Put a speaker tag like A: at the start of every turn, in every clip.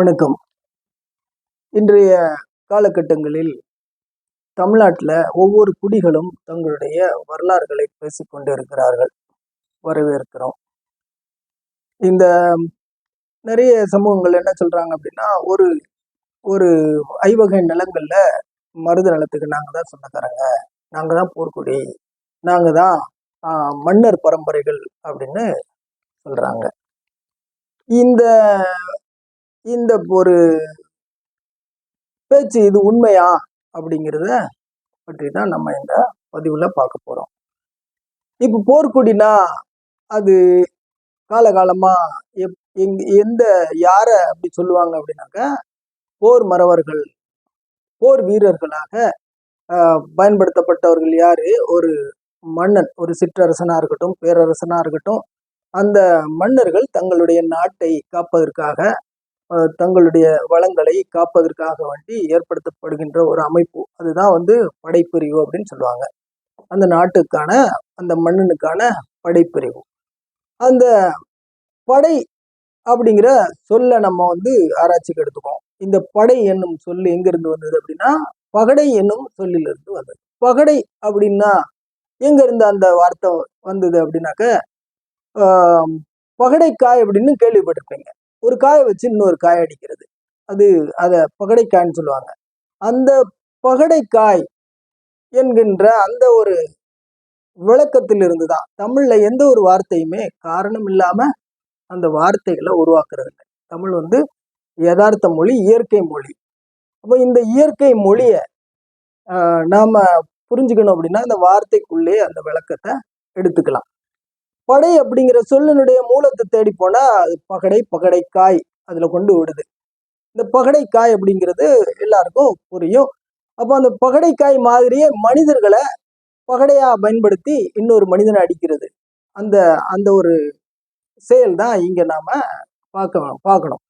A: வணக்கம். இன்றைய காலகட்டங்களில் தமிழ்நாட்டில் ஒவ்வொரு குடிகளும் தங்களுடைய வரலாறுகளை பேசிக்கொண்டு இருக்கிறார்கள் வரவேற்கிறோம். இந்த நிறைய சமூகங்கள் என்ன சொல்றாங்க அப்படின்னா ஒரு ஒரு ஐவகை நிலங்களில் மருத நிலத்துக்கு நாங்கள் தான் சொந்தக்காரங்க. நாங்கள் தான் போர்க்குடி. நாங்கள் தான் மன்னர் பரம்பரைகள் அப்படின்னு சொல்றாங்க. இந்த இந்த ஒரு பேச்சு இது உண்மையா அப்படிங்கிறத பற்றி தான் நம்ம இந்த பதிவில் பார்க்க போகிறோம் இப்போ போர்க்குடினா அது காலகாலமாக எப் எங் எந்த யாரை அப்படி சொல்லுவாங்க அப்படின்னாக்கா போர் மறவர்கள் போர் வீரர்களாக பயன்படுத்தப்பட்டவர்கள் யார்? ஒரு மன்னன் ஒரு சிற்றரசனாக இருக்கட்டும் பேரரசனாக இருக்கட்டும் அந்த மன்னர்கள் தங்களுடைய நாட்டை காப்பதற்காக தங்களுடைய வளங்களை காப்பதற்காக வேண்டி ஏற்படுத்தப்படுகின்ற ஒரு அமைப்பு. அதுதான் வந்து படைப்பிரிவு அப்படின்னு சொல்லுவாங்க. அந்த நாட்டுக்கான அந்த மன்னனுக்கான படைப்பிரிவு. அந்த படை அப்படிங்கிற சொல்லை நம்ம வந்து ஆராய்ச்சிக்கு எடுத்துக்கோம் இந்த படை என்னும் சொல் எங்கிருந்து வந்தது அப்படின்னா பகடை என்னும் சொல்லிலிருந்து வந்தது. பகடை அப்படின்னா எங்கிருந்து அந்த வார்த்தை வந்தது அப்படின்னாக்க பகடைக்காய் அப்படின்னு கேள்விப்பட்டிருப்பீங்க. ஒரு காயை வச்சு இன்னொரு காய் அடிக்கிறது. அது அதை பகடைக்காய்ன்னு சொல்லுவாங்க. அந்த பகடைக்காய் என்கின்ற அந்த ஒரு விளக்கத்திலிருந்து தான் தமிழில் எந்த ஒரு வார்த்தையுமே காரணம் இல்லாமல் அந்த வார்த்தைகளை உருவாக்குறது இல்லை. தமிழ் வந்து யதார்த்த மொழி இயற்கை மொழி. அப்போ இந்த இயற்கை மொழியை நாம் புரிஞ்சுக்கணும் அப்படின்னா அந்த வார்த்தைக்குள்ளே அந்த விளக்கத்தை எடுத்துக்கலாம். படை அப்படிங்கிற சொல்லினுடைய மூலத்தை தேடி போனா அது பகடை பகடைக்காய் அதுல கொண்டு விடுது. இந்த பகடைக்காய் அப்படிங்கிறது எல்லாருக்கும் புரியும். அப்போ அந்த பகடைக்காய் மாதிரியே மனிதர்களை பகடையா பயன்படுத்தி இன்னொரு மனிதனை அடிக்கிறது. அந்த அந்த ஒரு செயல் தான் இங்க நாம பார்க்க பார்க்கணும்.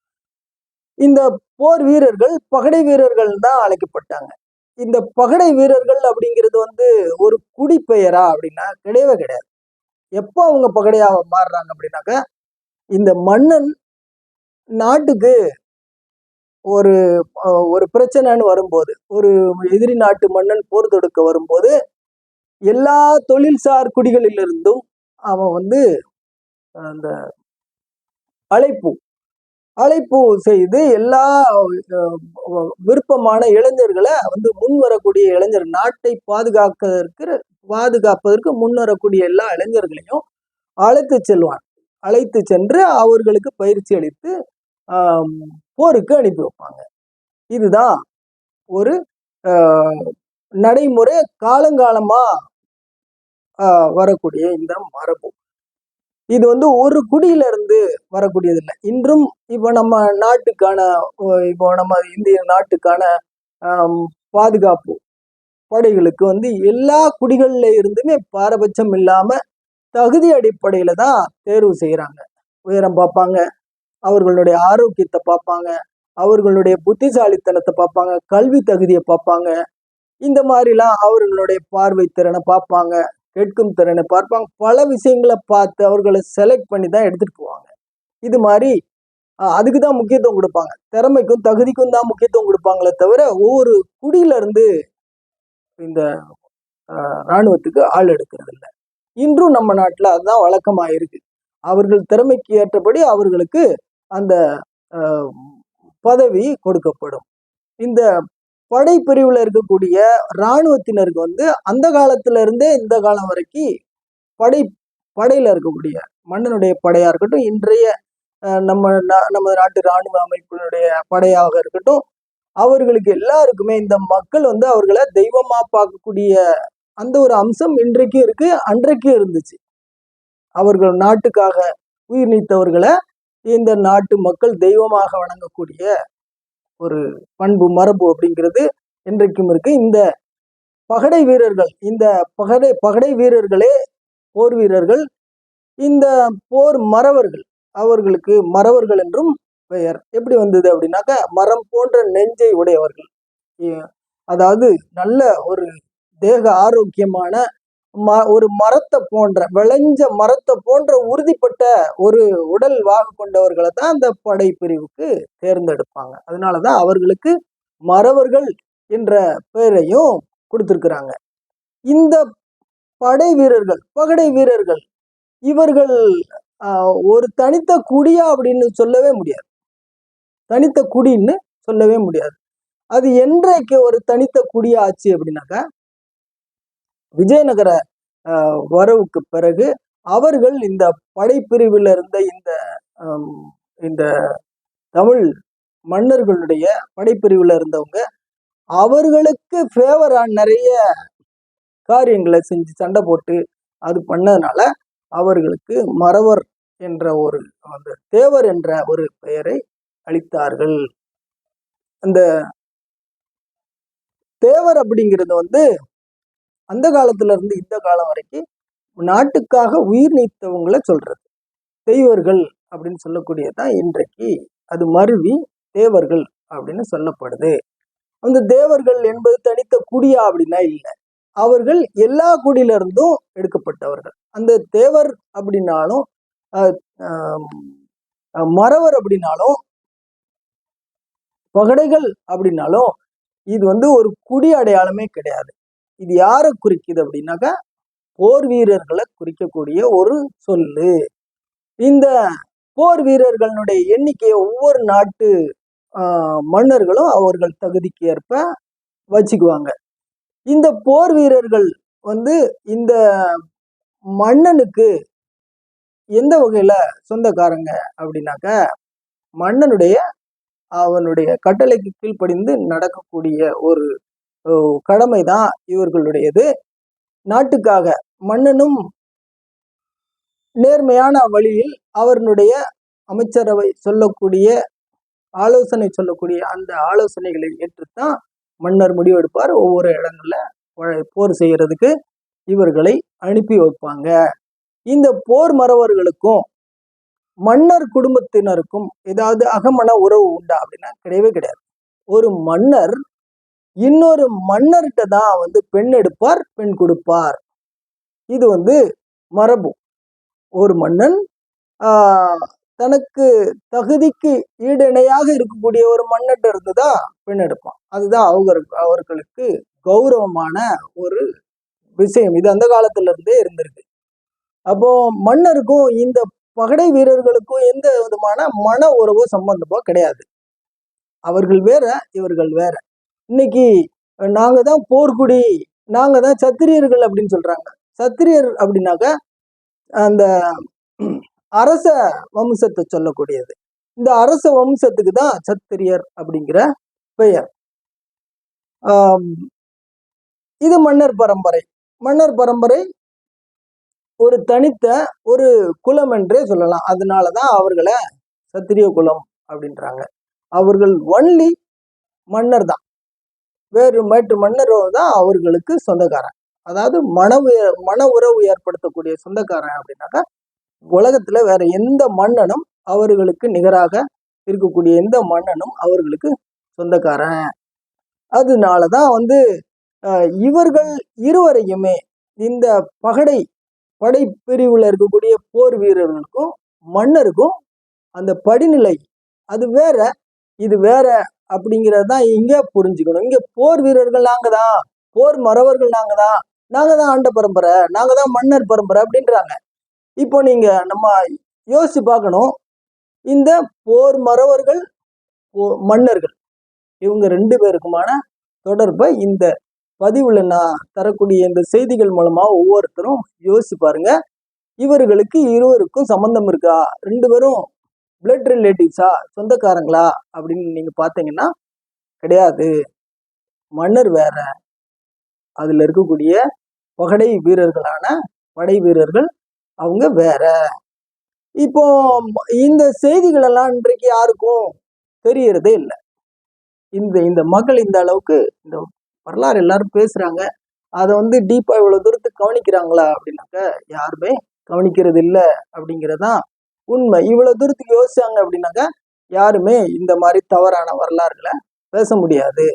A: இந்த போர் வீரர்கள் பகடை வீரர்கள் தான் அழைக்கப்பட்டாங்க. இந்த பகடை வீரர்கள் அப்படிங்கிறது வந்து ஒரு குடிப்பெயரா அப்படின்னா கிடையவே கிடையாது. எப்போ அவங்க பகடையாக மாறுறாங்க அப்படின்னாக்க இந்த மன்னன் நாட்டுக்கு ஒரு ஒரு பிரச்சனைன்னு வரும்போது ஒரு எதிரி நாட்டு மன்னன் போர் தொடுக்க வரும்போது எல்லா தொழில்சார் குடிகளிலிருந்தும் அவன் வந்து அந்த அழைப்பு அழைப்பு செய்து எல்லா விருப்பமான இளைஞர்களை வந்து முன் வரக்கூடிய இளைஞர் நாட்டை பாதுகாப்பதற்கு பாதுகாப்பதற்கு முன்னரக்கூடிய எல்லா இளைஞர்களையும் அழைத்து செல்வான். அழைத்து சென்று அவர்களுக்கு பயிற்சி அளித்து போருக்கு அனுப்பி வைப்பாங்க. இதுதான் ஒரு நடைமுறை காலங்காலமா வரக்கூடிய இந்த மரபு. இது வந்து ஒரு குடியில இருந்து வரக்கூடியது இல்லை இன்றும் இப்போ நம்ம நாட்டுக்கான இப்போ நம்ம இந்திய நாட்டுக்கான பாதுகாப்பு படைகளுக்கு வந்து எல்லா குடிகளில் இருந்துமே பாரபட்சம் இல்லாமல் தகுதி அடிப்படையில் தான் தேர்வு செய்கிறாங்க உயரம் பார்ப்பாங்க அவர்களுடைய ஆரோக்கியத்தை பார்ப்பாங்க அவர்களுடைய புத்திசாலித்தனத்தை பார்ப்பாங்க கல்வி தகுதியை பார்ப்பாங்க. இந்த மாதிரிலாம் அவர்களுடைய பார்வை திறனை பார்ப்பாங்க கேட்கும் திறனை பார்ப்பாங்க. பல விஷயங்களை பார்த்து அவர்களை செலக்ட் பண்ணி தான் எடுத்துகிட்டு போவாங்க. இது மாதிரி அதுக்கு தான் முக்கியத்துவம் கொடுப்பாங்க. திறமைக்கும் தகுதிக்கும் தான் முக்கியத்துவம் கொடுப்பாங்களே தவிர ஒவ்வொரு குடியிலேருந்து இந்த இராணுவத்துக்கு ராணுவத்துக்கு ஆள் எடுக்கிறது இல்லை இன்றும் நம்ம நாட்டில் அதுதான் வழக்கமாக இருக்கு அவர்கள் திறமைக்கு ஏற்றபடி அவர்களுக்கு அந்த பதவி கொடுக்கப்படும். இந்த படைப்பிரிவில் இருக்கக்கூடிய இராணுவத்தினருக்கு வந்து அந்த காலத்துல இருந்தே இந்த காலம் வரைக்கும் படை படையில் இருக்கக்கூடிய மன்னனுடைய படையாக இருக்கட்டும் இன்றைய நம்ம நா- நம்ம நாட்டு இராணுவ அமைப்பினுடைய படையாக இருக்கட்டும் அவர்களுக்கு எல்லாருக்குமே இந்த மக்கள் வந்து அவர்களை தெய்வமா பார்க்கக்கூடிய அந்த ஒரு அம்சம் இன்றைக்கும் இருக்கு அன்றைக்கும் இருந்துச்சு. அவர்கள் நாட்டுக்காக உயிர் நீத்தவர்களை இந்த நாட்டு மக்கள் தெய்வமாக வணங்கக்கூடிய ஒரு பண்பு மரபு அப்படிங்கிறது இன்றைக்கும் இருக்கு. இந்த பகடை வீரர்கள் இந்த பகடை பகடை வீரர்களே போர் வீரர்கள் இந்த போர் மறவர்கள் அவர்களுக்கு மறவர்கள் என்றும் பெயர். எப்படி வந்தது அப்படின்னாக்கா மரம் போன்ற நெஞ்சை உடையவர்கள். அதாவது நல்ல ஒரு தேக ஆரோக்கியமான ம ஒரு மரத்தை போன்ற விளைஞ்ச மரத்தை போன்ற உறுதிப்பட்ட ஒரு உடல் வாகு கொண்டவர்களை தான் அந்த படைப்பிரிவுக்கு தேர்ந்தெடுப்பாங்க. அதனால தான் அவர்களுக்கு மறவர்கள் என்ற பெயரையும் கொடுத்துருக்குறாங்க. இந்த படை வீரர்கள் பகடை வீரர்கள் இவர்கள் ஒரு தனித்த குடியா அப்படின்னு சொல்லவே முடியாது. தனித்த குடின்னு சொல்லவே முடியாது. அது என்றைக்கு ஒரு தனித்த குடி ஆச்சு அப்படின்னாக்கா விஜயநகர வரவுக்கு பிறகு அவர்கள் இந்த படைப்பிரிவில் இருந்த இந்த இந்த தமிழ் மன்னர்களுடைய படைப்பிரிவில் இருந்தவங்க அவர்களுக்கு ஃபேவரா நிறைய காரியங்களை செஞ்சு சண்டை போட்டு அது பண்ணதுனால அவர்களுக்கு மறவர் என்ற ஒரு அந்த தேவர் என்ற ஒரு பெயரை அளித்தார்கள். அந்த தேவர் அப்படிங்கிறது வந்து அந்த காலத்துல இருந்து இந்த காலம் வரைக்கும் நாட்டுக்காக உயிர் நீத்தவங்களை சொல்றது. தெய்வர்கள் அப்படின்னு சொல்லக்கூடியதான் இன்றைக்கு. அது மருவி தேவர்கள் அப்படின்னு சொல்லப்படுது. அந்த தேவர்கள் என்பது தனித்த குடியா அப்படின்னா இல்லை. அவர்கள் எல்லா குடியிலிருந்தும் எடுக்கப்பட்டவர்கள். அந்த தேவர் அப்படின்னாலும் மறவர் அப்படின்னாலும் பகடைகள் அப்படின்னாலும் இது வந்து ஒரு குடி அடையாளமே கிடையாது. இது யாரை குறிக்குது அப்படின்னாக்கா போர் வீரர்களை குறிக்கக்கூடிய ஒரு சொல்லு. இந்த போர் வீரர்களுடைய எண்ணிக்கையை ஒவ்வொரு நாட்டு மன்னர்களும் அவர்கள் தகுதிக்கு ஏற்ப வச்சுக்குவாங்க. இந்த போர் வீரர்கள் வந்து இந்த மன்னனுக்கு எந்த வகையில சொந்தக்காரங்க அப்படின்னாக்க மன்னனுடைய அவனுடைய கட்டளைக்கு கீழ்ப்படிந்து நடக்கக்கூடிய ஒரு கடமை தான் இவர்களுடையது. நாட்டுக்காக மன்னனும் நேர்மையான வழியில் அவர்களுடைய அமைச்சரவை சொல்லக்கூடிய ஆலோசனை சொல்லக்கூடிய அந்த ஆலோசனைகளை ஏற்றுத்தான் மன்னர் முடிவெடுப்பார். ஒவ்வொரு இடங்கள்ல போர் செய்யறதுக்கு இவர்களை அனுப்பி வைப்பாங்க. இந்த போர் மறவர்களுக்கும் மன்னர் குடும்பத்தினருக்கும் ஏதாவது அகமன உறவு உண்டா அப்படின்னா கிடையவே கிடையாது. ஒரு மன்னர் இன்னொரு மன்னர்கிட்ட தான் வந்து பெண் எடுப்பார் பெண் கொடுப்பார். இது வந்து மரபு. ஒரு மன்னன் தனக்கு தகுதிக்கு ஈடிணையாக இருக்கக்கூடிய ஒரு மன்னர்கிட்ட இருந்து தான் பெண் எடுப்பான். அதுதான் அவங்க அவர்களுக்கு கௌரவமான ஒரு விஷயம். இது அந்த காலத்துல இருந்தே இருந்திருக்கு. அப்போ மன்னருக்கும் இந்த பகடை வீரர்களுக்கும் எந்த விதமான மன உறவோ சம்பந்தமோ கிடையாது. அவர்கள் வேற இவர்கள் வேற. இன்னைக்கு நாங்க தான் போர்க்குடி நாங்க தான் சத்திரியர்கள் அப்படின்னு சொல்றாங்க. சத்திரியர் அப்படின்னாக்க அந்த அரச வம்சத்தை சொல்லக்கூடியது. இந்த அரச வம்சத்துக்கு தான் சத்திரியர் அப்படிங்கிற பெயர். இது மன்னர் பரம்பரை. மன்னர் பரம்பரை ஒரு தனித்த ஒரு குலம் என்றே சொல்லலாம். அதனால தான் அவர்களை சத்திரிய குலம் அப்படின்றாங்க. அவர்கள் ஒன்லி மன்னர் தான். வேறு மற்ற மன்னரோ தான் அவர்களுக்கு சொந்தக்காரன். அதாவது மன மன உறவு ஏற்படுத்தக்கூடிய சொந்தக்காரன் அப்படின்னாக்கா உலகத்துல வேற எந்த மன்னனும் அவர்களுக்கு நிகராக இருக்கக்கூடிய எந்த மன்னனும் அவர்களுக்கு சொந்தக்காரன். அதனாலதான் வந்து இவர்கள் இருவரையுமே இந்த பகடை படைப்பிரிவில் இருக்கக்கூடிய போர் வீரர்களுக்கும் மன்னருக்கும் அந்த படிநிலை அது வேற இது வேற அப்படிங்கிறது தான் புரிஞ்சுக்கணும். இங்கே போர் வீரர்கள் நாங்கள் தான் போர் மறவர்கள் நாங்கள் தான் நாங்கள் தான் ஆண்ட பரம்பரை நாங்கள் தான் மன்னர் பரம்பரை அப்படின்றாங்க. இப்போ நீங்கள் நம்ம யோசித்து பார்க்கணும். இந்த போர் மறவர்கள் மன்னர்கள் இவங்க ரெண்டு பேருக்குமான தொடர்பை இந்த பதிவில் நான் தரக்கூடிய இந்த செய்திகள் மூலமாக ஒவ்வொருத்தரும் யோசிச்சு பாருங்க. இவர்களுக்கு இருவருக்கும் சம்பந்தம் இருக்கா? ரெண்டு பேரும் பிளட் ரிலேட்டிவ்ஸா சொந்தக்காரங்களா? அப்படின்னு நீங்கள் பார்த்தீங்கன்னா கிடையாது. மன்னர் வேற. அதில் இருக்கக்கூடிய பகடை வீரர்களான படை வீரர்கள் அவங்க வேற. இப்போ இந்த செய்திகள் எல்லாம் இன்றைக்கு யாருக்கும் தெரியறதே இல்லை. இந்த இந்த மக்கள் இந்த அளவுக்கு இந்த வரலாறு எல்லாரும் பேசுறாங்க. அதை வந்து டீப்பா இவ்வளவு தூரத்துக்கு கவனிக்கிறாங்களா அப்படின்னாக்க யாருமே கவனிக்கிறது இல்லை அப்படிங்கிறதான் உண்மை. இவ்வளவு தூரத்துக்கு யோசிச்சாங்க அப்படின்னாக்க யாருமே இந்த மாதிரி தவறான வரலாறுகளை பேச முடியாது.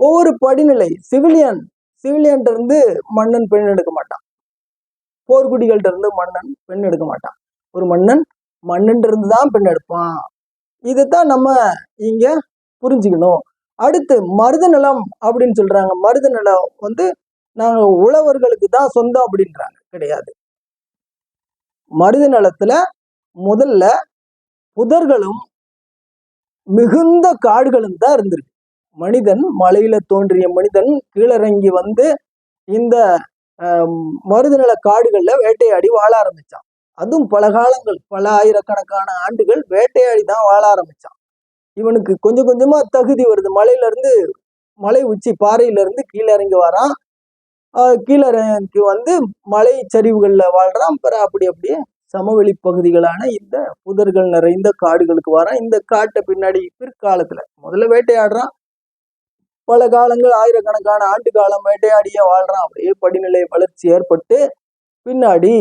A: ஒவ்வொரு படிநிலை சிவிலியன் சிவிலியன் இருந்து மன்னன் பெண் எடுக்க மாட்டான். போர்க்குடிகள்ட்ட இருந்து மன்னன் பெண் எடுக்க மாட்டான். ஒரு மன்னன் மன்னன் இருந்து தான் பெண் எடுப்பான். இதைத்தான் நம்ம இங்க புரிஞ்சுக்கணும். அடுத்து மருத நிலம் அப்படின்னு சொல்றாங்க. மருத நிலம் வந்து நாங்க உழவர்களுக்கு தான் சொந்தம் அப்படின்றாங்க. கிடையாது. மருத நிலத்துல முதல்ல புதர்களும் மிகுந்த காடுகளும் தான் இருந்திருக்கு. மனிதன் மலையில தோன்றிய மனிதன் கீழறங்கி வந்து இந்த ஆம், மருதநில காடுகள்ல வேட்டையாடி வாழ ஆரம்பிச்சான். அதுவும் பல காலங்கள் பல ஆயிரக்கணக்கான ஆண்டுகள் வேட்டையாடி தான் வாழ ஆரம்பிச்சான். இவனுக்கு கொஞ்சம் கொஞ்சமா தகுதி வருது. மலையில இருந்து மலை உச்சி பாறையில இருந்து கீழே இறங்கி வரான். கீழே இறங்கி வந்து மலை சரிவுகள்ல வாழ்றான். பிற அப்படி அப்படியே சமவெளி பகுதிகளான இந்த புதர்கள் நிறைந்த காடுகளுக்கு வரான். இந்த காட்டை பின்னாடி பிற்காலத்துல முதல்ல வேட்டையாடுறான். பல காலங்கள் ஆயிரக்கணக்கான ஆண்டு காலம் வேட்டையாடியே வாழ்றான். அப்படியே படிநிலை வளர்ச்சி ஏற்பட்டு பின்னாடி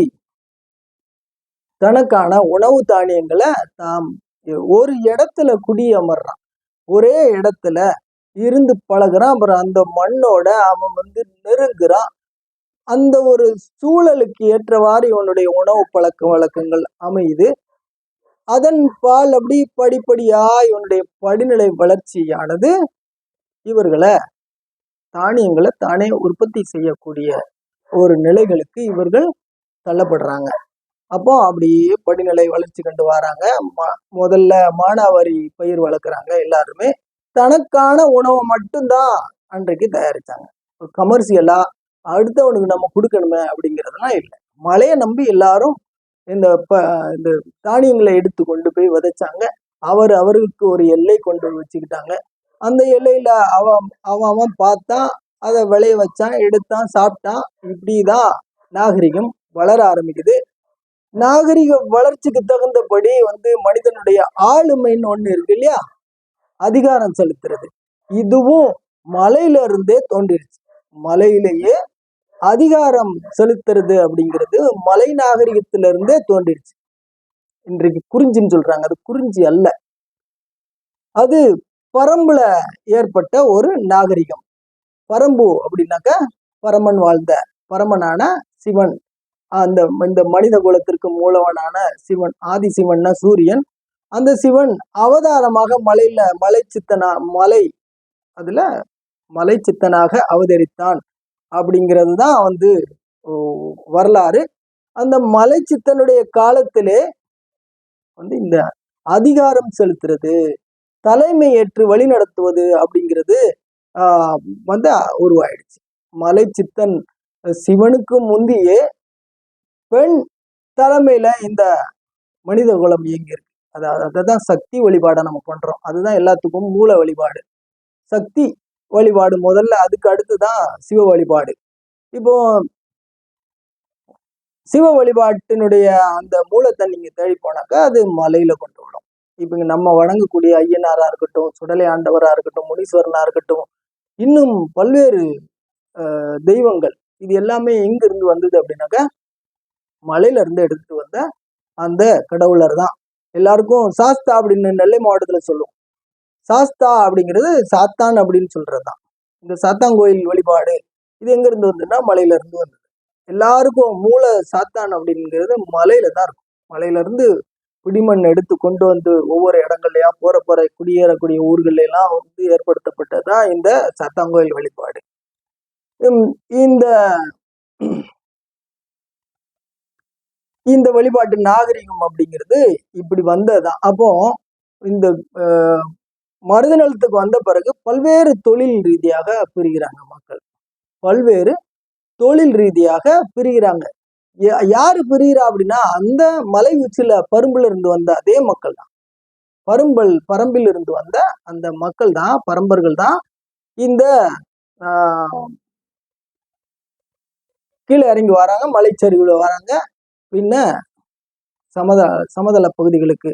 A: தனக்கான உணவு தானியங்களை தாம் ஒரு இடத்துல குடியமர்றான் ஒரே இடத்துல இருந்து பழகுறான். அப்புறம் அந்த மண்ணோட அவன் வந்து நெருங்குறான். அந்த ஒரு சூழலுக்கு ஏற்றவாறு இவனுடைய உணவு பழக்க வழக்கங்கள் அமையுது. அதன் பால் அப்படி படிப்படியா இவனுடைய படிநிலை வளர்ச்சியானது. இவர்களை தானியங்களை தானே உற்பத்தி செய்யக்கூடிய ஒரு நிலைகளுக்கு இவர்கள் தள்ளப்படுறாங்க. அப்போ அப்படியே படிநிலை வளர்ச்சி கண்டு வராங்க. ம- முதல்ல மானாவாரி பயிர் வளர்க்குறாங்க எல்லாருமே. தனக்கான உணவை மட்டும்தான் அன்றைக்கு தயாரித்தாங்க ஒரு அடுத்தவனுக்கு நம்ம கொடுக்கணுமே அப்படிங்கிறதுலாம் இல்லை. மழையை நம்பி எல்லாரும் இந்த ப இந்த தானியங்களை எடுத்து கொண்டு போய் விதைச்சாங்க. அவர் அவருக்கு ஒரு எல்லை கொண்டு வச்சுக்கிட்டாங்க. அந்த எல்லையில அவன் அவன் அவன் பார்த்தான் அதை விளைய வச்சான் எடுத்தான் சாப்பிட்டான். இப்படிதான் நாகரிகம் வளர ஆரம்பிக்குது. நாகரிக வளர்ச்சிக்கு தகுந்தபடி வந்து மனிதனுடைய ஆளுமைன்னு ஒண்ணு இருக்கு இல்லையா? அதிகாரம் செலுத்துறது. இதுவும் மலையில இருந்தே தோன்றிருச்சு. மலையிலேயே அதிகாரம் செலுத்துறது அப்படிங்கிறது மலை நாகரிகத்தில இருந்தே தோன்றிருச்சு. இன்றைக்கு குறிஞ்சின்னு சொல்றாங்க. அது குறிஞ்சி அல்ல. அது பரம்புல ஏற்பட்ட ஒரு நாகரிகம். பரம்பு அப்படின்னாக்க பரமன் வாழ்ந்த பரமனான சிவன். அந்த இந்த மனித குலத்திற்கு மூலவனான சிவன் ஆதி சிவன்னா சூரியன். அந்த சிவன் அவதாரமாக மலையில மலை சித்தனா மலை அதுல மலை சித்தனாக அவதரித்தான். அப்படிங்கிறது தான் வந்து வரலாறு. அந்த மலை சித்தனுடைய காலத்திலே வந்து இந்த அதிகாரம் செலுத்துறது தலைமை ஏற்று வழி நடத்துவது அப்படிங்கிறது வந்து உருவாயிடுச்சு. மலை சித்தன் சிவனுக்கு முந்தியே பெண் தலைமையில இந்த மனித குலம் இயங்கியிருக்கு. அதாவது அதை தான் சக்தி வழிபாடை நம்ம பண்றோம். அதுதான் எல்லாத்துக்கும் மூல வழிபாடு. சக்தி வழிபாடு முதல்ல அதுக்கு அடுத்து தான் சிவ வழிபாடு. இப்போ சிவ வழிபாட்டினுடைய அந்த மூலத்தை நீங்க தேடி போனாக்கா அது மலையில கொண்டு விடும் இப்போ நம்ம வணங்கக்கூடிய ஐயனாரா இருக்கட்டும் சுடலை ஆண்டவரா இருக்கட்டும் முனீஸ்வரனா இருக்கட்டும் இன்னும் பல்வேறு தெய்வங்கள் இது எல்லாமே எங்க இருந்து வந்தது அப்படின்னாக்கா மலையில இருந்து எடுத்துட்டு வந்த அந்த கடவுளர் தான் எல்லாருக்கும் சாஸ்தா அப்படின்னு நெல்லை மாவட்டத்துல சொல்லுவோம். சாஸ்தா அப்படிங்கிறது சாத்தான் அப்படின்னு சொல்றது தான் இந்த சாத்தாங்கோயில் வழிபாடு இது எங்க இருந்து வந்ததுன்னா மலையில இருந்து வந்தது. எல்லாருக்கும் மூல சாத்தான் அப்படிங்கிறது மலையில தான் இருக்கும். மலையில இருந்து குடிமண் எடுத்து கொண்டு வந்து ஒவ்வொரு இடங்கள்லயா போற போற குடியேறக்கூடிய ஊர்கள் எல்லாம் வந்து ஏற்படுத்தப்பட்டதுதான் இந்த சாத்தாங்கோயில் வழிபாடு. இந்த இந்த வழிபாட்டு நாகரிகம் அப்படிங்கிறது இப்படி வந்ததுதான். அப்போ இந்த மருத நிலத்துக்கு வந்த பிறகு பல்வேறு தொழில் ரீதியாக பிரிகிறாங்க மக்கள். பல்வேறு தொழில் ரீதியாக பிரிகிறாங்க. யா- யாரு பிரிகிறா அப்படின்னா அந்த மலை உச்சில பரும்புல இருந்து வந்த அதே மக்கள் தான். பரும்பல் பரம்பில் இருந்து வந்த அந்த மக்கள் தான் பரம்பர்கள் தான். இந்த கீழே இறங்கி வராங்க மலைச்சரிவுல வராங்க. பின்ன சமத சமதள பகுதிகளுக்கு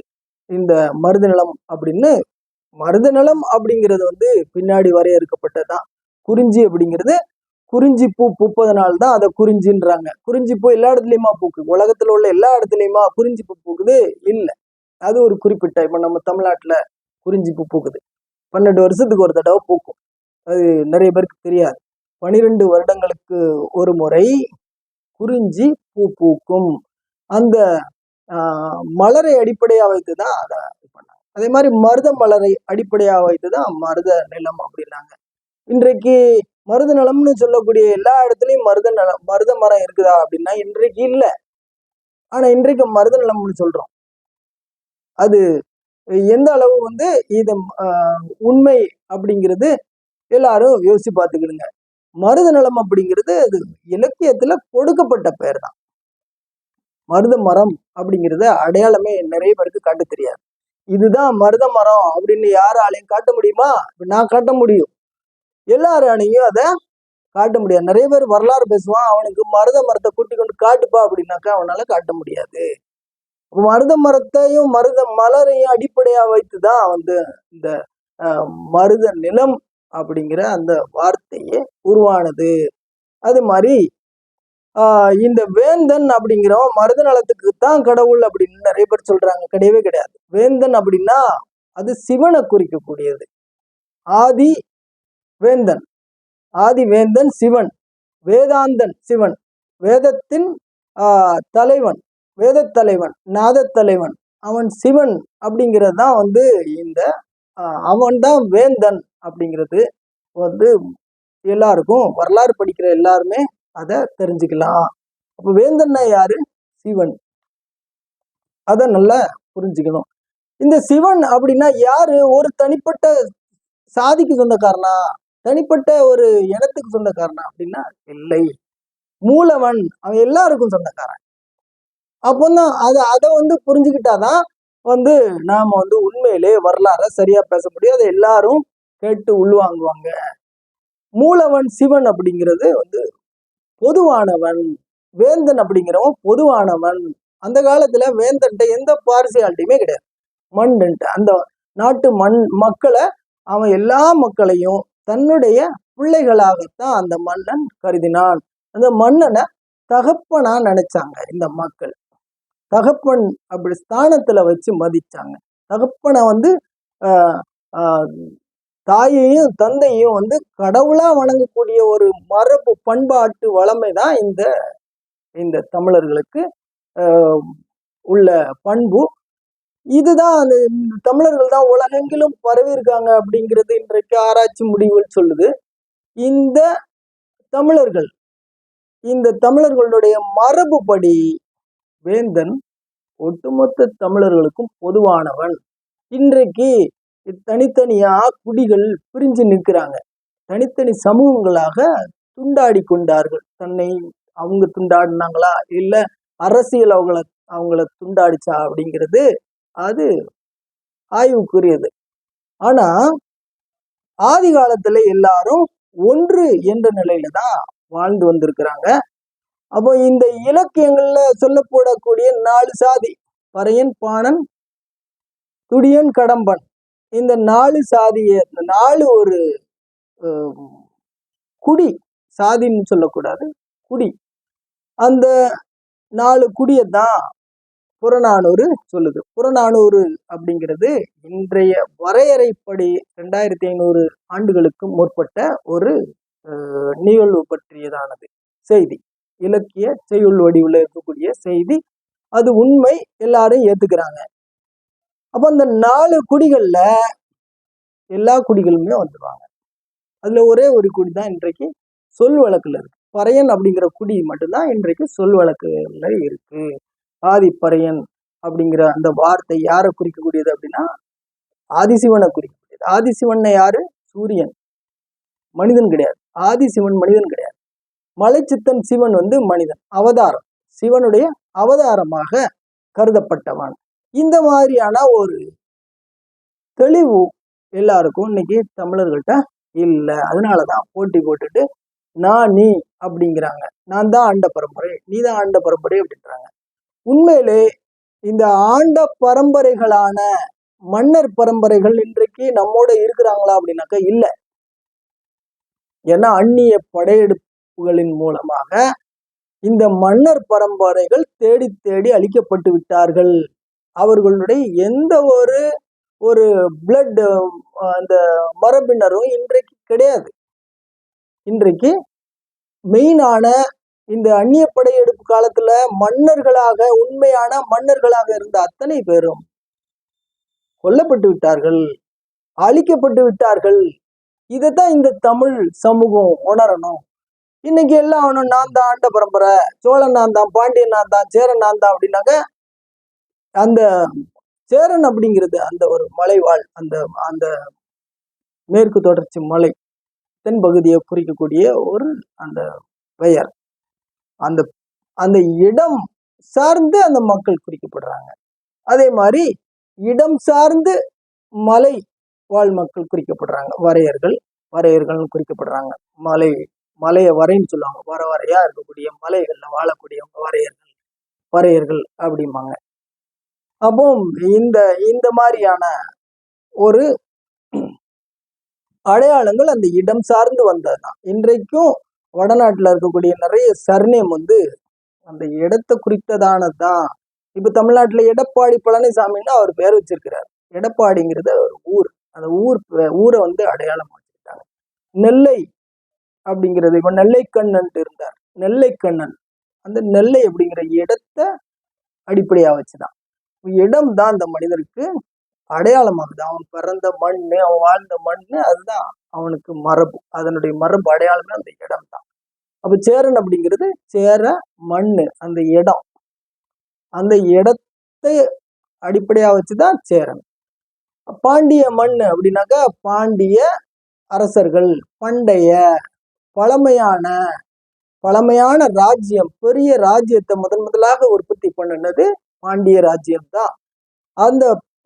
A: இந்த மருத நிலம் அப்படின்னு மருத நிலம் அப்படிங்கிறது வந்து பின்னாடி வரையறுக்கப்பட்டது தான் குறிஞ்சி அப்படிங்கிறது குறிஞ்சி பூ பூப்பதனால தான் அதை குறிஞ்சின்றாங்க. குறிஞ்சி பூ எல்லா இடத்துலையுமா பூக்குது? உலகத்தில் உள்ள எல்லா இடத்துலையுமா குறிஞ்சி பூ பூக்குது? இல்லை. அது ஒரு குறிப்பிட்ட இப்போ நம்ம தமிழ்நாட்டில் குறிஞ்சி பூ பூக்குது. பன்னெண்டு வருஷத்துக்கு ஒரு தடவை பூக்கும். அது நிறைய பேருக்கு தெரியாது. பனிரெண்டு வருடங்களுக்கு ஒரு முறை குறிஞ்சி பூ பூக்கும். அந்த ஆஹ், மலரை அடிப்படையாக வைத்து தான் அதை இது பண்ணாங்க. அதே மாதிரி மருத மலரை அடிப்படையாக வைத்து தான் மருத நிலம் அப்படின்னாங்க. இன்றைக்கு மருத நிலம்னு சொல்லக்கூடிய எல்லா இடத்துலையும் மருத நிலம் மருத மரம் இருக்குதா அப்படின்னா இன்றைக்கு இல்லை. ஆனா இன்றைக்கு மருத நிலம்னு சொல்றோம். அது எந்த அளவு வந்து இது உண்மை அப்படிங்கிறது எல்லாரும் யோசிச்சு பார்த்துக்கிடுங்க. மருத நிலம் அப்படிங்கிறது அது இலக்கியத்துல கொடுக்கப்பட்ட பெயர் தான் மருத மரம் அப்படிங்கிறத அடையாளமே நிறைய பேருக்கு காட்ட தெரியாது. இதுதான் மருத மரம் அப்படின்னு யாராலையும் காட்ட முடியுமா? நான் காட்ட முடியும். எல்லாராலையும் அதை காட்ட முடியாது. நிறைய பேர் வரலாறு பேசுவான். அவனுக்கு மருத மரத்தை கூட்டி கொண்டு காட்டுப்பா அப்படின்னாக்கா அவனால காட்ட முடியாது. மருத மரத்தையும் மருத மலரையும் அடிப்படையா வைத்து தான் வந்து இந்த மருத நிலம் அப்படிங்கிற அந்த வார்த்தையே உருவானது. அது மாதிரி இந்த வேந்தன் அப்படிங்கிறவன் மருத நலத்துக்கு தான் கடவுள் அப்படின்னு நிறைய பேர் சொல்றாங்க. கிடையவே கிடையாது. வேந்தன் அப்படின்னா அது சிவனை குறிக்கக்கூடியது. ஆதி வேந்தன். ஆதி வேந்தன் சிவன். வேதாந்தன் சிவன். வேதத்தின் தலைவன். வேதத் தலைவன். நாதத் தலைவன். அவன் சிவன் அப்படிங்கிறது தான் வந்து இந்த அவன் தான் வேந்தன். அப்படிங்கிறது வந்து எல்லாருக்கும் வரலாறு படிக்கிற எல்லாருமே அதை தெரிஞ்சுக்கலாம். அப்போ வேந்தன்னா யாரு? சிவன். அதை நல்லா புரிஞ்சுக்கணும். இந்த சிவன் அப்படின்னா யாரு? ஒரு தனிப்பட்ட சாதிக்கு சொந்தக்காரனா? தனிப்பட்ட ஒரு இனத்துக்கு சொந்தக்காரனா அப்படின்னா இல்லை. மூலவன். அவன் எல்லாருக்கும் சொந்தக்காரன். அப்போ தான் அதை அதை வந்து புரிஞ்சுக்கிட்டாதான் வந்து நாம் வந்து உண்மையிலே வரலாறை சரியாக பேச முடியும். அதை எல்லாரும் கேட்டு உள்வாங்குவாங்க மூலவன் சிவன் அப்படிங்கிறது வந்து பொதுவானவன் வேந்தன் அப்படிங்கிறவன் பொதுவானவன். அந்த காலத்துல வேந்தன்ட்ட எந்த பார்சியாலிட்டியுமே கிடையாது. மண்ணுன்ட்டு. அந்த நாட்டு மண் மக்களை அவன் எல்லா மக்களையும் தன்னுடைய பிள்ளைகளாகத்தான் அந்த மன்னன் கருதினான். அந்த மன்னனை தகப்பனா நினைச்சாங்க இந்த மக்கள். தகப்பன் அப்படி ஸ்தானத்துல வச்சு மதிச்சாங்க. தகப்பனை வந்து ஆஹ், தாயையும் தந்தையும் வந்து கடவுளா வணங்கக்கூடிய ஒரு மரபு பண்பாட்டு வளமை தான் இந்த இந்த தமிழர்களுக்கு உள்ள பண்பு. இதுதான் அந்த இந்த தமிழர்கள் தான் உலகெங்கிலும் பரவி இருக்காங்க அப்படிங்கிறது இன்றைக்கு ஆராய்ச்சி முடிவுகள் சொல்லுது. இந்த தமிழர்கள் இந்த தமிழர்களுடைய மரபுப்படி வேந்தன் ஒட்டுமொத்த தமிழர்களுக்கும் பொதுவானவன். இன்றைக்கு தனித்தனியாக குடிகள் பிரிஞ்சு நிற்கிறாங்க. தனித்தனி சமூகங்களாக துண்டாடி கொண்டார்கள். தன்னை அவங்க துண்டாடினாங்களா? இல்லை அரசியல் அவங்கள அவங்கள துண்டாடிச்சா அப்படிங்கிறது அது ஆய்வுக்குரியது. ஆனா ஆதி காலத்துல எல்லாரும் ஒன்று என்ற நிலையில தான் வாழ்ந்து வந்திருக்கிறாங்க. அப்போ இந்த இலக்கியங்கள்ல சொல்லப்படக்கூடிய நாலு சாதி. பறையன் பாணன் துடியன் கடம்பன். இந்த நாலு சாதிய இந்த நாலு ஒரு குடி சாதின்னு சொல்லக்கூடாது குடி. அந்த நாலு குடியை தான் புறநானூறு சொல்லுது. புறநானூறு அப்படிங்கிறது இன்றைய வரையறைப்படி ரெண்டாயிரத்தி ஐநூறு ஆண்டுகளுக்கு முற்பட்ட ஒரு நிகழ்வு பற்றியதானது. செய்தி. இலக்கிய செய்யுள் வடிவில் இருக்கக்கூடிய செய்தி. அது உண்மை எல்லாரும் ஏத்துக்கிறாங்க. அப்போ அந்த நாலு குடிகளில் எல்லா குடிகளுமே வந்துடுவாங்க அதில் ஒரே ஒரு குடி தான் இன்றைக்கு சொல் வழக்கில் இருக்கு. பறையன் அப்படிங்கிற குடி மட்டும்தான் இன்றைக்கு சொல் வழக்குல இருக்கு. ஆதிப்பறையன் அப்படிங்கிற அந்த வார்த்தை யாரை குறிக்கக்கூடியது அப்படின்னா ஆதிசிவனை குறிக்கக்கூடியது. ஆதிசிவனை யாரு? சூரியன். மனிதன் கிடையாது. ஆதிசிவன் மனிதன் கிடையாது. மலைச்சித்தன் சிவன் வந்து மனிதன். அவதாரம். சிவனுடைய அவதாரமாக கருதப்பட்டவன். இந்த மாதிரியான ஒரு தெளிவு எல்லாருக்கும் இன்னைக்கு தமிழர்கள்ட்ட இல்லை. அதனாலதான் போட்டி போட்டுட்டு நான் நீ அப்படிங்கிறாங்க. நான் தான் ஆண்ட பரம்பரை. நீ தான் ஆண்ட பரம்பரை அப்படின்றாங்க. உண்மையிலே இந்த ஆண்ட பரம்பரைகளான மன்னர் பரம்பரைகள் இன்றைக்கு நம்மோட இருக்கிறாங்களா அப்படின்னாக்கா இல்லை. ஏன்னா அந்நிய படையெடுப்புகளின் மூலமாக இந்த மன்னர் பரம்பரைகள் தேடி தேடி அழிக்கப்பட்டு விட்டார்கள். அவர்களுடைய எந்த ஒரு ஒரு பிளட் அந்த மரபினரும் இன்றைக்கு கிடையாது. இன்றைக்கு மெயினான இந்த அந்நிய படையெடுப்பு காலத்துல மன்னர்களாக உண்மையான மன்னர்களாக இருந்த அத்தனை பேரும் கொல்லப்பட்டு விட்டார்கள் அழிக்கப்பட்டு விட்டார்கள். இதைத்தான் இந்த தமிழ் சமூகம் உணரணும். இன்னைக்கு எல்லாம் அவனும் நான் தான் ஆண்ட பரம்பரை சோழன் நான் தான் பாண்டியன் நான் தான் சேரன் நான் தான் அப்படின்னாக்க அந்த சேரன் அப்படிங்கிறது அந்த ஒரு மலைவாழ் அந்த அந்த மேற்கு தொடர்ச்சி மலை தென்பகுதியை குறிக்கக்கூடிய ஒரு அந்த பெயர். அந்த அந்த இடம் சார்ந்து அந்த மக்கள் குறிக்கப்படுறாங்க. அதே மாதிரி இடம் சார்ந்து மலை வாழ் மக்கள் குறிக்கப்படுறாங்க. வரையர்கள் வரையர்கள்னு குறிக்கப்படுறாங்க. மலை மலையை வரைன்னு சொல்லுவாங்க. வர வரையா இருக்கக்கூடிய மலைகளில் வாழக்கூடியவங்க வரையர்கள் வரையர்கள் அப்படிம்பாங்க. அப்போ இந்த இந்த மாதிரியான ஒரு அடையாளங்கள் அந்த இடம் சார்ந்து வந்ததுதான். இன்றைக்கும் வடநாட்டில் இருக்கக்கூடிய நிறைய சர்நேம் வந்து அந்த இடத்தை குறித்ததானதுதான் இப்போ தமிழ்நாட்டில் எடப்பாடி பழனிசாமின்னு அவர் பேர் வச்சிருக்கிறார். எடப்பாடிங்கிறது ஒரு ஊர். அந்த ஊர் ஊரை வந்து அடையாளம் வச்சுக்கிட்டாங்க நெல்லை அப்படிங்கிறது இப்போ நெல்லைக்கண்ணன்ட்டு இருந்தார். நெல்லைக்கண்ணன் அந்த நெல்லை அப்படிங்கிற இடத்த அடிப்படையாக வச்சுதான். இடம் தான் அந்த மனிதருக்கு அடையாளமாகுது அவன் பிறந்த மண் அவன் வாழ்ந்த மண் அதுதான் அவனுக்கு மரபு. அதனுடைய மரபு அடையாளமே அந்த இடம் தான் அப்ப சேரன் அப்படிங்கிறது சேர மண்ணு அந்த இடம். அந்த இடத்தை அடிப்படையா வச்சுதான் சேரன். பாண்டிய மண் அப்படின்னாக்கா பாண்டிய அரசர்கள் பண்டைய பழமையான பழமையான ராஜ்யம் பெரிய ராஜ்யத்தை முதன் முதலாக உற்பத்தி பண்ணினது பாண்டிய ராஜ்யம்தான். தான் அந்த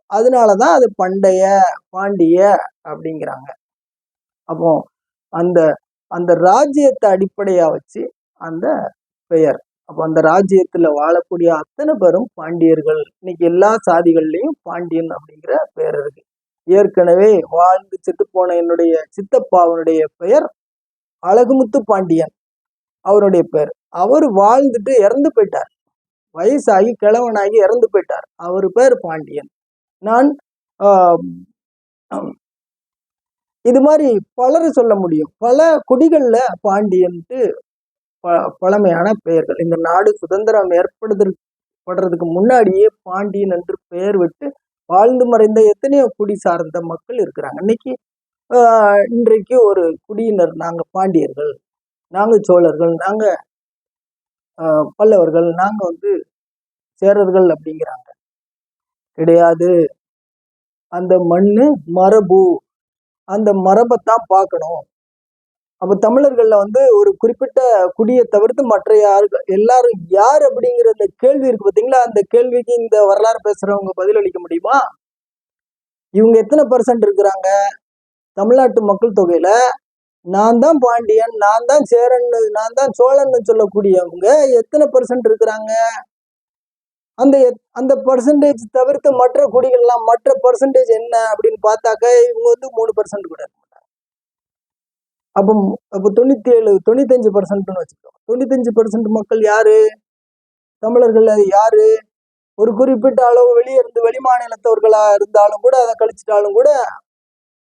A: அதனாலதான் அது பண்டைய பாண்டிய அப்படிங்கிறாங்க. அப்போ அந்த அந்த ராஜ்யத்தை அடிப்படையாக வச்சு அந்த பெயர். அப்போ அந்த ராஜ்யத்தில் வாழக்கூடிய அத்தனை பேரும் பாண்டியர்கள். இன்னைக்கு எல்லா சாதிகள்லேயும் பாண்டியன் அப்படிங்கிற பெயர் இருக்கு. ஏற்கனவே வாழ்ந்து செத்து போன என்னுடைய சித்தப்பாவனுடைய பெயர் அழகுமுத்து பாண்டியன். அவருடைய பெயர். அவர் வாழ்ந்துட்டு இறந்து போயிட்டார். வயசாகி கிழவனாகி இறந்து போயிட்டார். அவர் பேர் பாண்டியன். நான் இது மாதிரி பலர் சொல்ல முடியும். பல குடிகளில் பாண்டியன்ட்டு ப- பழமையான பெயர்கள். இந்த நாடு சுதந்திரம் ஏற்படுவதற்கு படுறதுக்கு முன்னாடியே பாண்டியன் என்று பெயர் விட்டு வாழ்ந்து மறைந்த எத்தனையோ குடி சார்ந்த மக்கள் இருக்கிறாங்க. இன்னைக்கு இன்றைக்கு ஒரு குடியினர் நாங்கள் பாண்டியர்கள் நாங்கள் சோழர்கள் நாங்கள் பல்லவர்கள் நாங்கள் வந்து சேரர்கள் அப்படிங்கிறாங்க. கிடையாது. அந்த மண்ணு மரபு. அந்த மரபைத்தான் பார்க்கணும். அப்போ தமிழர்களில் வந்து ஒரு குறிப்பிட்ட குடியை தவிர்த்து மற்ற யாருக்கு எல்லாரும் யார் அப்படிங்கிற அந்த கேள்வி இருக்கு பார்த்தீங்களா அந்த கேள்விக்கு இந்த வரலாறு பேசுகிறவங்க பதிலளிக்க முடியுமா? இவங்க எத்தனை பர்சன்ட் இருக்கிறாங்க? தமிழ்நாட்டு மக்கள் தொகையில் நான் தான் பாண்டியன் நான் தான் சேரன் நான் தான் சோழன்னு சொல்லக்கூடியவங்க எத்தனை பர்சன்ட் இருக்கிறாங்க? அந்த எத்- அந்த பர்சன்டேஜ் தவிர்த்து மற்ற குடிகள்லாம் மற்ற பர்சன்டேஜ் என்ன அப்படின்னு பார்த்தாக்க இவங்க வந்து மூணு பர்சன்ட் கூட இருக்க மாட்டாங்க. அப்போ அப்போ தொண்ணூத்தி ஏழு தொண்ணூத்தஞ்சு பர்சன்ட்னு வச்சுக்கோங்க. தொண்ணூத்தஞ்சு பர்சன்ட் மக்கள் யாரு? தமிழர்கள் அது யாரு? ஒரு குறிப்பிட்ட அளவு வெளியே இருந்து வெளிமாநிலத்தவர்களாக இருந்தாலும் கூட அதை கழிச்சிட்டாலும் கூட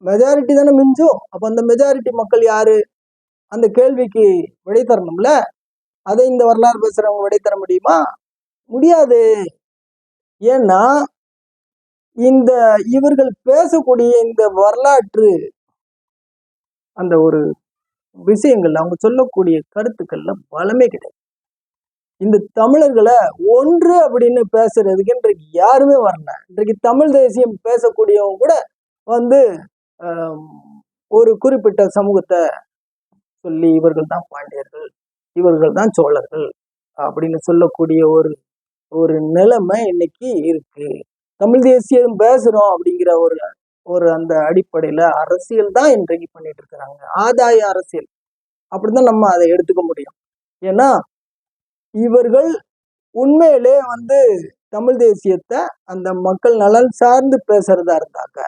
A: மெஜாரிட்டி தானே மிஞ்சும். அப்போ அந்த மெஜாரிட்டி மக்கள் யாரு? அந்த கேள்விக்கு விடை தரணும்ல? அதை இந்த வரலாறு பேசுகிறவங்க விடை தர முடியுமா? முடியாது. ஏன்னா இந்த இவர்கள் பேசக்கூடிய இந்த வரலாற்று அந்த ஒரு விஷயங்கள் அவங்க சொல்லக்கூடிய கருத்துக்கள்ல பலமே கிடையாது. இந்த தமிழர்களை ஒன்று அப்படின்னு பேசுறதுக்கு இன்றைக்கு யாருமே வரல. இன்றைக்கு தமிழ் தேசியம் பேசக்கூடியவங்க கூட வந்து ஒரு குறிப்பிட்ட சமூகத்தை சொல்லி இவர்கள் தான் பாண்டியர்கள் இவர்கள் தான் சோழர்கள் அப்படின்னு சொல்லக்கூடிய ஒரு ஒரு நிலைமை இன்னைக்கு இருக்கு. தமிழ் தேசியம் பேசுறோம் அப்படிங்கிற ஒரு ஒரு அந்த அடிப்படையில அரசியல் தான் இன்றைக்கு பண்ணிட்டு இருக்கிறாங்க. ஆதாய அரசியல். அப்படிதான் நம்ம அதை எடுத்துக்க முடியும். ஏன்னா இவர்கள் உண்மையிலே வந்து தமிழ் தேசியத்தை அந்த மக்கள் நலன் சார்ந்து பேசுறதா இருந்தாக்க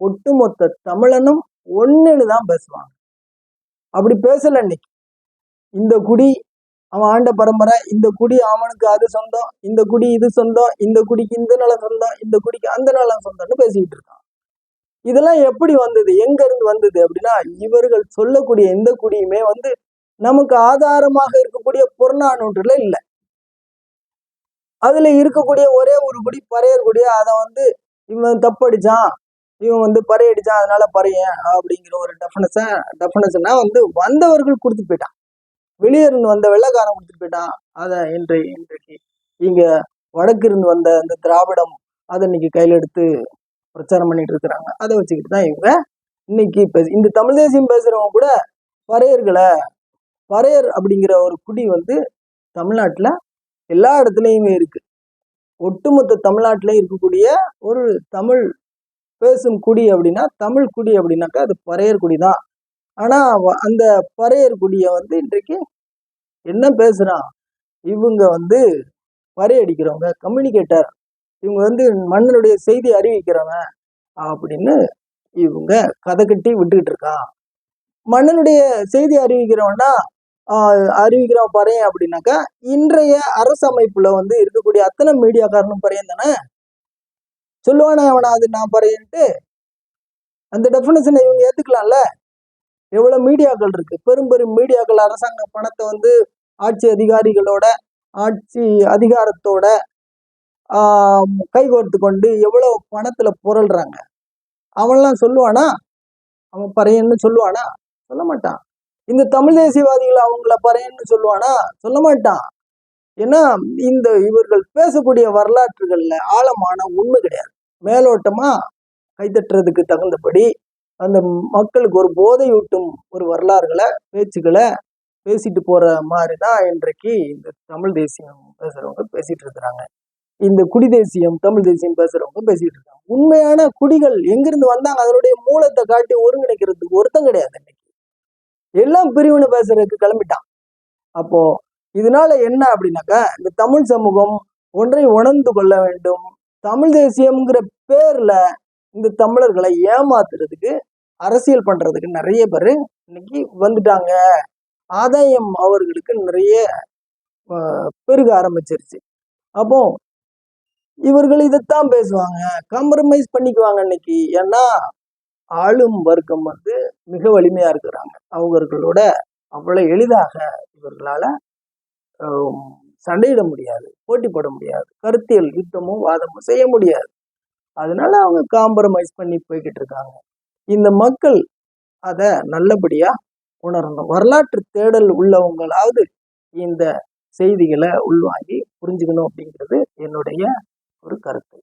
A: ஒட்டுமொத்த தமிழனும் ஒன்றுன்னு தான் பேசுவாங்க. அப்படி பேசல இன்னைக்கு. இந்த குடி அவன் ஆண்ட பரம்பரை. இந்த குடி அவனுக்கு அது சொந்தம். இந்த குடி இது சொந்தம். இந்த குடிக்கு இந்த நிலம் சொந்தம். இந்த குடிக்கு அந்த நிலம் சொந்தம்னு பேசிக்கிட்டு இருக்கான். இதெல்லாம் எப்படி வந்தது? எங்க இருந்து வந்தது அப்படின்னா இவர்கள் சொல்லக்கூடிய எந்த குடியுமே வந்து நமக்கு ஆதாரமாக இருக்கக்கூடிய புறநானூற்றுல இல்லை. அதுல இருக்கக்கூடிய ஒரே ஒரு குடி பறையர் குடி. அதை வந்து இவன் தப்படிச்சான். இவன் வந்து பறையடிச்சான். அதனால பறையன் அப்படிங்கிற ஒரு டெஃபனஸ டெஃபனஸ்னா வந்து வந்தவர்கள் கொடுத்து போயிட்டான். வெளியே இருந்து வந்த வெள்ளைக்காரன் கொடுத்துட்டு போயிட்டான். அதை இன்றை இன்றைக்கு இங்க வடக்கு இருந்து வந்த அந்த திராவிடம் அதை இன்னைக்கு கையில எடுத்து பிரச்சாரம் பண்ணிட்டு இருக்கிறாங்க. அதை வச்சுக்கிட்டு தான் இவங்க இன்னைக்கு பேசு இந்த தமிழ் தேசியம் பேசுறவங்க கூட பறையர்களை பறையர் அப்படிங்கிற ஒரு குடி வந்து தமிழ்நாட்டில் எல்லா இடத்துலையுமே இருக்கு. ஒட்டுமொத்த தமிழ்நாட்டிலையும் இருக்கக்கூடிய ஒரு தமிழ் பேசும் குடி அப்படின்னா தமிழ் குடி அப்படின்னாக்கா அது பறையர் குடி தான் ஆனால் அந்த பறையர் குடியை வந்து இன்றைக்கு என்ன பேசுகிறான் இவங்க வந்து பறையடிக்கிறவங்க கம்யூனிகேட்டர் இவங்க வந்து மன்னனுடைய செய்தி அறிவிக்கிறவன் அப்படின்னு இவங்க கதை கட்டி விட்டுக்கிட்டு இருக்கான் மன்னனுடைய செய்தி அறிவிக்கிறவன்னா அறிவிக்கிறவன் பறையன் அப்படின்னாக்கா இன்றைய அரசமைப்புல வந்து இருக்கக்கூடிய அத்தனை மீடியாக்காரனும் பறையன் தானே? சொல்லுவானே அவனை அது நான் பறையன்ட்டு. அந்த டெஃபினேஷனை இவங்க ஏத்துக்கலாம்ல? எவ்வளவு மீடியாக்கள் இருக்கு? பெரும் பெரும் மீடியாக்கள் அரசாங்க பணத்தை வந்து ஆட்சி அதிகாரிகளோட ஆட்சி அதிகாரத்தோட ஆஹ் கைகோர்த்து கொண்டு எவ்வளவு பணத்துல புரள்றாங்க? அவன்லாம் சொல்லுவானா? அவன் பறையன்னு சொல்லுவானா? சொல்ல மாட்டான். இந்த தமிழ் தேசியவாதிகள் அவங்கள பறையன்னு சொல்லுவானா? சொல்ல மாட்டான். ஏன்னா இந்த இவர்கள் பேசக்கூடிய வரலாற்றுகள்ல ஆழமான உண்மை கிடையாது. மேலோட்டமா கைத்தட்டுறதுக்கு தகுந்தபடி அந்த மக்களுக்கு ஒரு போதையூட்டும் ஒரு வரலாறுகளை பேச்சுக்களை பேசிட்டு போற மாதிரி தான் இன்றைக்கு இந்த தமிழ் தேசியம் பேசுறவங்க பேசிட்டு இருக்கிறாங்க. இந்த குடி தேசியம் தமிழ் தேசியம் பேசுறவங்க பேசிட்டு இருக்காங்க. உண்மையான குடிகள் எங்கிருந்து வந்தாங்க? அதனுடைய மூலத்தை காட்டி ஒருங்கிணைக்கிறதுக்கு ஒருத்தம் கிடையாது இன்னைக்கு எல்லாம் பிரிவினை பேசுறதுக்கு கிளம்பிட்டான். அப்போ இதனால என்ன அப்படின்னாக்கா இந்த தமிழ் சமூகம் ஒன்றை உணர்ந்து கொள்ள வேண்டும். தமிழ் தேசியம்ங்கிற பேர்ல இந்த தமிழர்களை ஏமாத்துறதுக்கு அரசியல் பண்றதுக்கு நிறைய பேர் இன்னைக்கு வந்துட்டாங்க. ஆதாயம் அவர்களுக்கு நிறைய பெருக ஆரம்பிச்சிருச்சு. அப்போ இவர்கள் இதைத்தான் பேசுவாங்க. காம்ப்ரமைஸ் பண்ணிக்குவாங்க இன்னைக்கு. ஏன்னா ஆளும் வர்க்கம் வந்து மிக வலிமையா இருக்கிறாங்க. அவர்களோட அவ்வளவு எளிதாக இவர்களால சண்டையிட முடியாது போட்டி போட முடியாது. கருத்தியல் யுத்தமும் வாதமும் செய்ய முடியாது. அதனால அவங்க காம்ப்ரமைஸ் பண்ணி போய்கிட்டு இருக்காங்க. இந்த மக்கள் அதை நல்லபடியா உணரணும். வரலாற்று தேடல் உள்ளவங்களாவது இந்த செய்திகளை உள்வாங்கி புரிஞ்சுக்கணும் அப்படிங்கிறது என்னுடைய ஒரு கருத்து.